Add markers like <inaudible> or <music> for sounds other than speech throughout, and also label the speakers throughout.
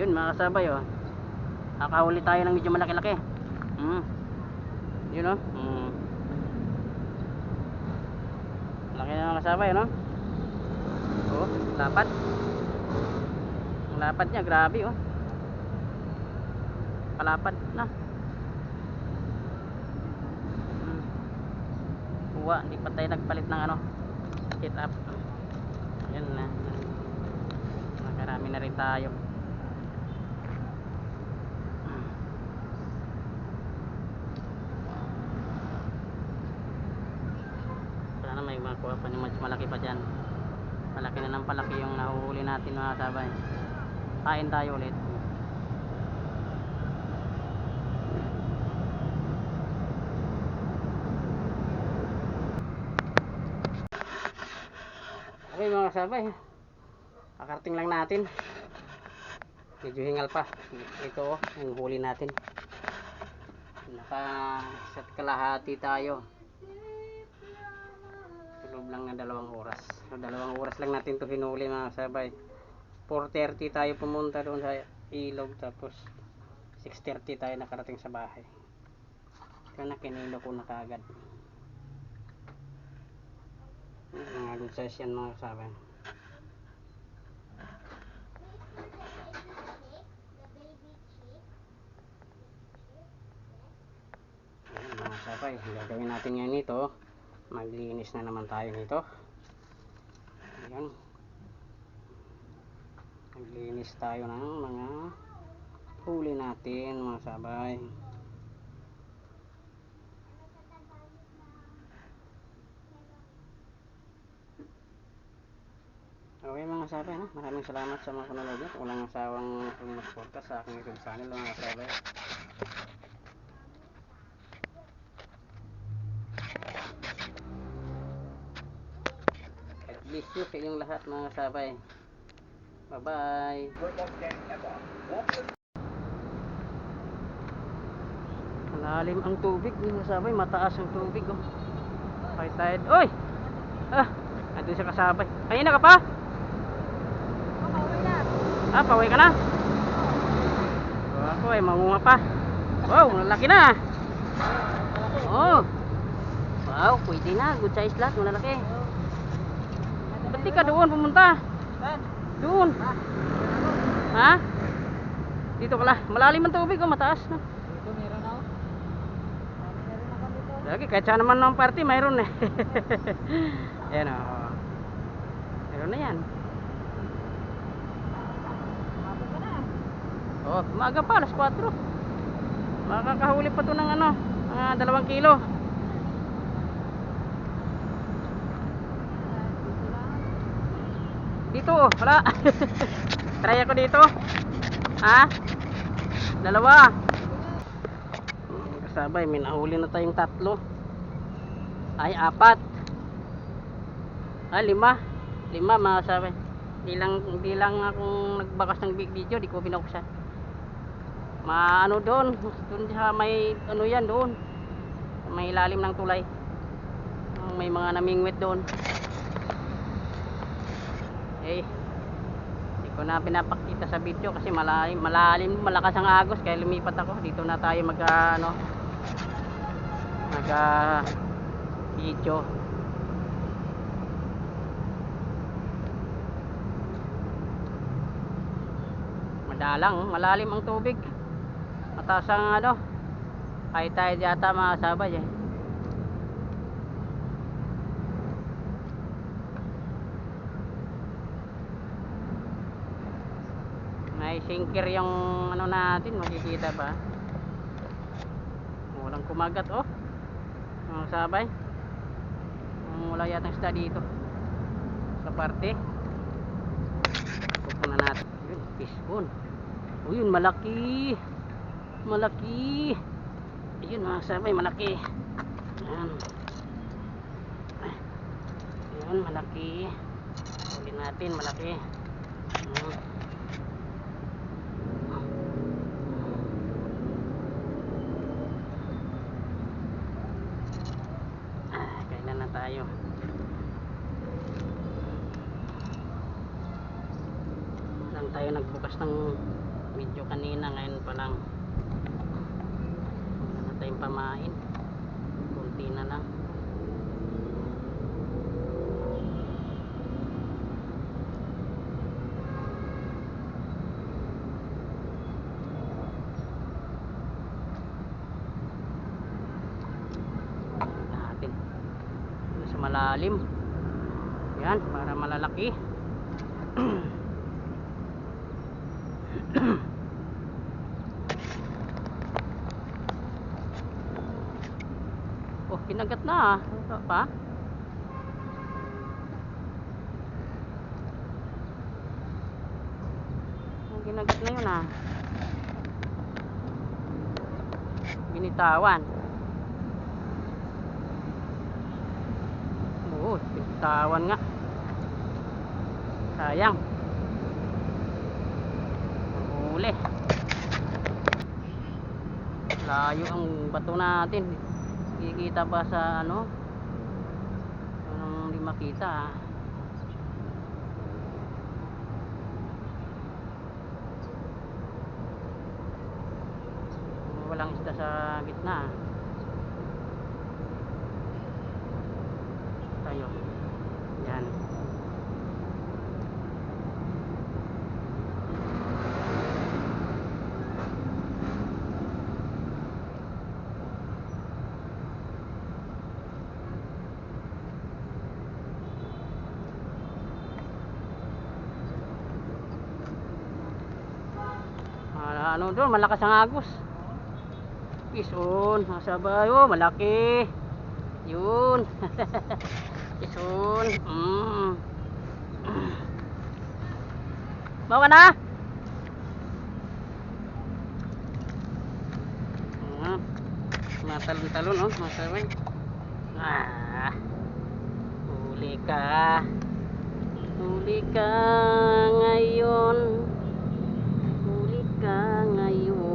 Speaker 1: Yun mga kasabay oh. Nakahuli tayo ng medyo malaki-laki. Hmm. Yun oh. Hmm. Laki na mga kasabay no? Oh, lapad. Ang lapad niya, grabe oh. Palapad na. Hmm. Kuha, hindi pa tayo nagpalit ng ano. Hit up. Yan na. Nakarami na rin tayo. Makuha pa mas malaki pa dyan. Malaki na ng palaki yung nahuhuli natin mga sabay. Kain tayo ulit. Okay mga sabay. Kakarating lang natin. Medyo hingal pa. Ito oh, yung huli natin. Naka set kalahati tayo. Tulog lang na dalawang oras. So, dalawang oras lang natin to hinuli mga sabay. 4.30 tayo pumunta doon sa ilog tapos 6.30 tayo nakarating sa bahay. Ito na kinilo ko na kaagad. Mga good size yan mga sabay. Mga sabay, gagawin natin ngayon nito, maglinis na naman tayo nito. Ayan. Maglinis tayo ng mga huli natin, mga sabay. Okay mga sabay, no? maraming salamat sa mga panonood nyo. Walang asawang sumusuporta sa aking YouTube channel mga sabay. Sa inyong lahat mga sabay. Bye bye. Malalim ang tubig mga sabay, mataas ang tubig oh. High tide. Oy! Ah, andun siya kasabay. Kanina ka pa? Ah, pauwi ka na? Oh, ako ay mangunga pa. Wow, malaki na. Oh. Wow, pwede na. Good size lahat, malalaki. Ba't di ka doon pumunta? Doon. Ha? Dito ka lang. Malalim ang tubig, oh, mataas na.
Speaker 2: Dito meron ako.
Speaker 1: Lagi, kahit saan naman ng party, mayroon eh. Ayan o. Oh. Meron na yan. Oh, maaga pa, alas 4. Makakahuli pa to ng ano, mga dalawang kilo.
Speaker 2: Dito lang.
Speaker 1: Dito, wala. <laughs> Try ako dito. Ha? Dalawa. Kasabay, may nahuli na tayong tatlo. Ay, apat. Ay, lima. Lima mga kasabay. Di lang, di lang akong nagbakas ng big video, di ko binuksan. Maano doon, doon sa may, ano yan doon. May ilalim ng tulay. May mga namingwit doon. Eh, hindi ko na pinapakita sa video kasi malalim, malalim, malakas ang agos kaya lumipat ako. Dito na tayo mag ano mag ah, video. Madalang, malalim ang tubig. Mataas ang ano, high tide yata mga sabay eh. May sinker yung ano natin, makikita ba? Walang kumagat oh. Mga sabay. Wala yatang isda dito. Sa parte. Pupunan natin. Yun, fishbone. Oh, yun, malaki. Malaki. Ayun mga sabay, malaki. Ayan. Ayun, malaki. Huli natin, malaki. Ayan. Ah, kailan na tayo lang tayo nagbukas ng medyo kanina ngayon pa lang. Wala na tayong pamain. Kunti na lang. Natin sa malalim. Yan para malalaki <clears throat> <coughs> oh kinagat na ah pa oh, kinagat na yun ah binitawan Oo, bitawan nga. Sayang. Huli. Layo ang bato natin. Kikita ba sa ano? Anong di makita. Walang isda sa gitna tayo yan Ah, ano doon malakas ang agos Pison, nasa bayo, malaki. Yun. <laughs> Pison. Mm. <clears throat> Bawa na. Ah. Matalon-talon oh, masaway. Ah. Huli ka. Huli ka ngayon. Huli ka ngayon.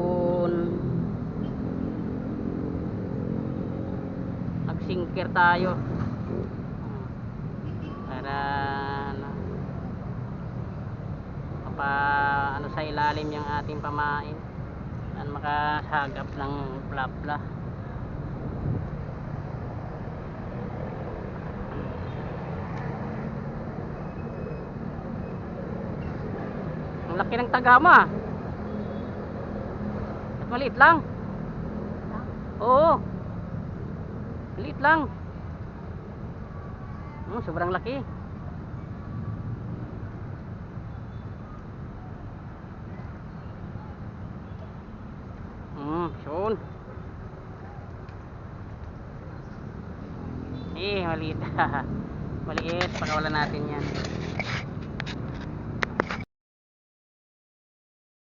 Speaker 1: Nag-sinker tayo. Para ano, mapa ano sa ilalim yung ating pamain. At makasagap ng plapla. Ang laki ng tagama. ah. At maliit lang. Oo. Maliit lang. Hmm, sobrang laki. Hmm, yun. Eh, maliit. <laughs> maliit. Pakawalan natin yan.